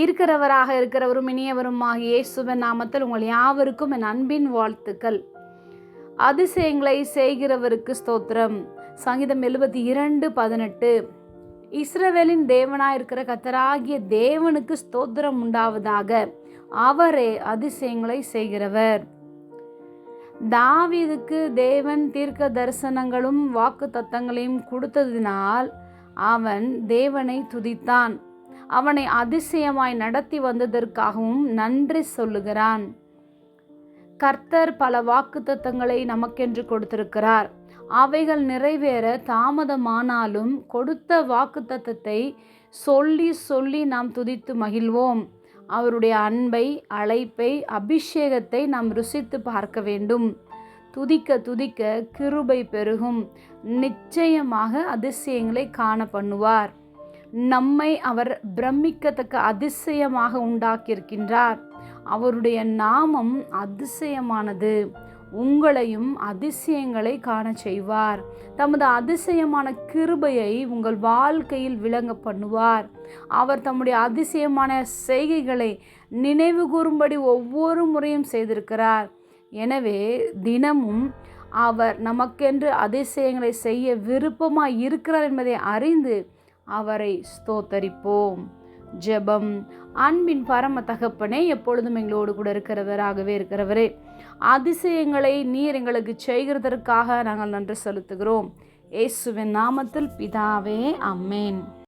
இருக்கிறவராக இருக்கிறவரும் இனியவருமாக இயேசுவின் நாமத்தில் உங்கள் யாவருக்கும் என் அன்பின் வாழ்த்துக்கள். அதிசயங்களை செய்கிறவருக்கு ஸ்தோத்திரம். சங்கீதம் எழுபத்தி இரண்டு பதினெட்டு. இஸ்ரவேலின் தேவனாய் இருக்கிற கத்தராகிய தேவனுக்கு ஸ்தோத்திரம் உண்டாவதாக அவரே அதிசயங்களை செய்கிறவர். தாவீதுக்கு தேவன் தீர்க்க தரிசனங்களும் வாக்கு தத்தங்களையும் கொடுத்ததினால் அவன் தேவனை துதித்தான். அவனை அதிசயமாய் நடத்தி வந்ததற்காகவும் நன்றி சொல்லுகிறான். கர்த்தர் பல வாக்குத்தத்தங்களை நமக்கென்று கொடுத்திருக்கிறார். அவைகள் நிறைவேற தாமதமானாலும் கொடுத்த வாக்குத்தத்தத்தை சொல்லி சொல்லி நாம் துதித்து மகிழ்வோம். அவருடைய அன்பை அழைப்பை அபிஷேகத்தை நாம் ருசித்து பார்க்க வேண்டும். துதிக்க துதிக்க கிருபை பெருகும். நிச்சயமாக அதிசயங்களை காண பண்ணுவார். நம்மை அவர் பிரமிக்கத்தக்க அதிசயமாக உண்டாக்கியிருக்கின்றார். அவருடைய நாமம் அதிசயமானது. உங்களையும் அதிசயங்களை காண செய்வார். தமது அதிசயமான கிருபையை உங்கள் வாழ்க்கையில் விளங்க பண்ணுவார். அவர் தம்முடைய அதிசயமான செய்கைகளை நினைவு கூறும்படி ஒவ்வொரு முறையும் செய்திருக்கிறார். எனவே தினமும் அவர் நமக்கென்று அதிசயங்களை செய்ய விருப்பமாக இருக்கிறார் என்பதை அறிந்து அவரை ஸ்தோத்தரிப்போம். ஜெபம். அன்பின் பரம தகப்பனே எப்பொழுதும் எங்களோடு கூட இருக்கிறவராகவே இருக்கிறவரே அதிசயங்களை நீர் எங்களுக்கு செய்கிறதற்காக நாங்கள் நன்றி செலுத்துகிறோம். இயேசுவின் நாமத்தில் பிதாவே அம்மேன்.